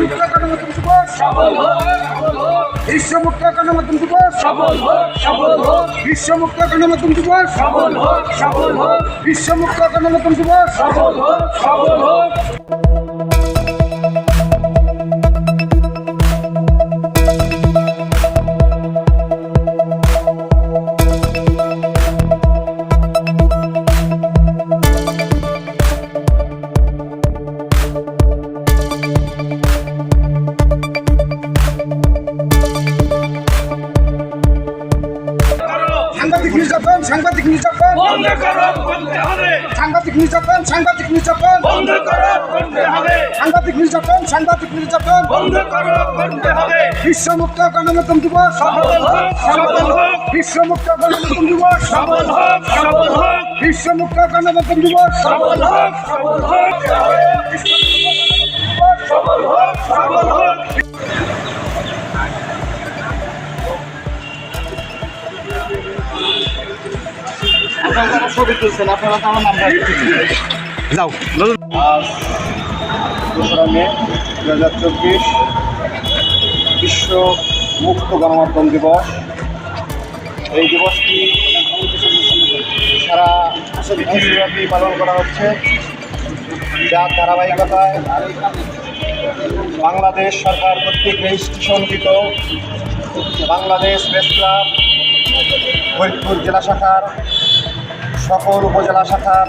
বিশ্বমুক্ত গণমাধ্যম দিবস সফল হোক হোক বিশ্বমুক্ত গণমাধ্যম দিবস সফল হোক সফল হোক হোক বিশ্বমুক্ত গণমাধ্যম দিবস সফল হোক সফল হোক সাংবাদিক নির্যাতন সাংবাদিক নির্যাতন। বন্ধ করো করতে হবে। সাংবাদিক নির্যাতন সাংবাদিক নির্যাতন। বন্ধ করো করতে হবে। সাংবাদিক নির্যাতন সাংবাদিক নির্যাতন। বন্ধ করো করতে হবে। বিশ্বমুক্ত গণমাধ্যম দিবস। সফল হোক সফল হোক। বিশ্বমুক্ত গণমাধ্যম দিবস। সফল হোক সফল হোক। বিশ্বমুক্ত গণমাধ্যম দিবস। সফল হোক সফল হোক। সফল হোক সফল হোক। যাও। আজ দোসরা মে দু হাজার চব্বিশ বিশ্ব মুক্ত গণমাধ্যম দিবস। এই দিবসটি সারা পৃথিবীব্যাপী পালন করা হচ্ছে। যার ধারাবাহিকতায় বাংলাদেশ সরকার কর্তৃক রেজিস্ট্রেশনকৃত বাংলাদেশ প্রেস ক্লাব ফরিদপুর জেলা শাখার সকল উপজেলা শাখার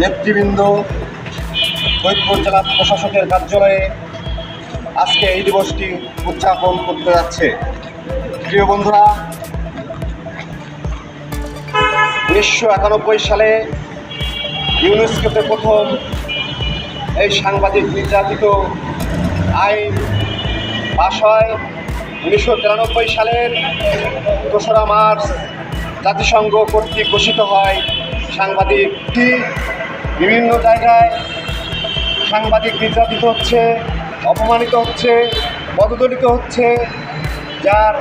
নেতৃবৃন্দ, ফরিদপুর জেলা প্রশাসকের কার্যালয়ে আজকে এই দিবসটি উদযাপন করতে যাচ্ছে। প্রিয় বন্ধুরা, উনিশশো একানব্বই সালে ইউনেস্কোতে প্রথম এই সাংবাদিক নির্যাতিত আইন পাশ হয়। উনিশশো তিরানব্বই সালের দোসরা মার্চ জাতিসংঘ কর্তৃক ঘোষিত হয় সাংবাদিকটি বিভিন্ন জায়গায় সাংবাদিক নির্যাতিত হচ্ছে, অপমানিত হচ্ছে পদদলিত হচ্ছে, যার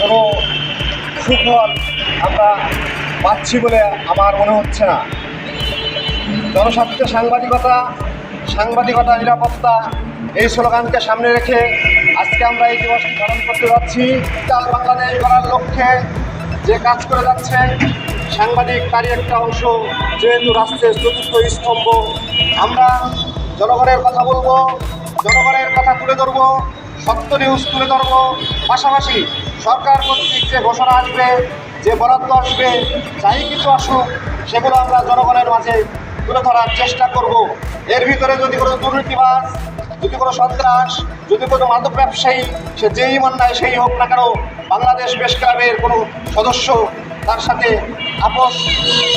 কোনো সুফল আমরা পাচ্ছি বলে আমার মনে হচ্ছে না। জনস্বার্থে সাংবাদিকতা সাংবাদিকতা, নিরাপত্তা, এই স্লোগানকে সামনে রেখে আজকে আমরা এই দিবসটি পালন করতে যাচ্ছি। বাংলাদেশ গড়ার লক্ষ্যে যে কাজ করে যাচ্ছে সাংবাদিক তারই একটা অংশ, যেহেতু রাষ্ট্রের চতুর্থ স্তম্ভ। আমরা জনগণের কথা বলব, জনগণের কথা তুলে ধরবো, সত্য নিউজ তুলে ধরবো। পাশাপাশি সরকার কর্তৃক যে ঘোষণা আসবে, যে বরাদ্দ আসবে, যাই কিছু আসুক, সেগুলো আমরা জনগণের মাঝে তুলে ধরার চেষ্টা করব। এর ভিতরে যদি কোনো দুর্নীতিবাজ যদি কোনো সন্ত্রাস, যদি কোনো মাদক ব্যবসায়ী, সে যেই মান্নায় সেই হোক না কেন, বাংলাদেশ বেশ ক্লাবের কোনো সদস্য তার সাথে আপোষ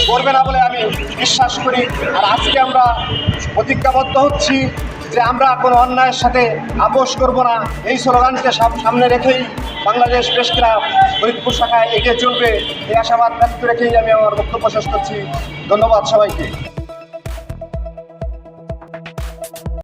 করবে না বলে আমি বিশ্বাস করি। আর আজকে আমরা প্রতিজ্ঞাবদ্ধ হচ্ছি যে আমরা কোনো অন্যায়ের সাথে আপোষ করব না। এই স্লোগানকে সাম- সামনে রেখেই বাংলাদেশ প্রেস ক্লাব ফরিদপুর শাখায় এগিয়ে চলবে। এই আশাবাদ ব্যক্ত রেখেই আমি আমার বক্তব্য শেষ করছি। ধন্যবাদ সবাইকে।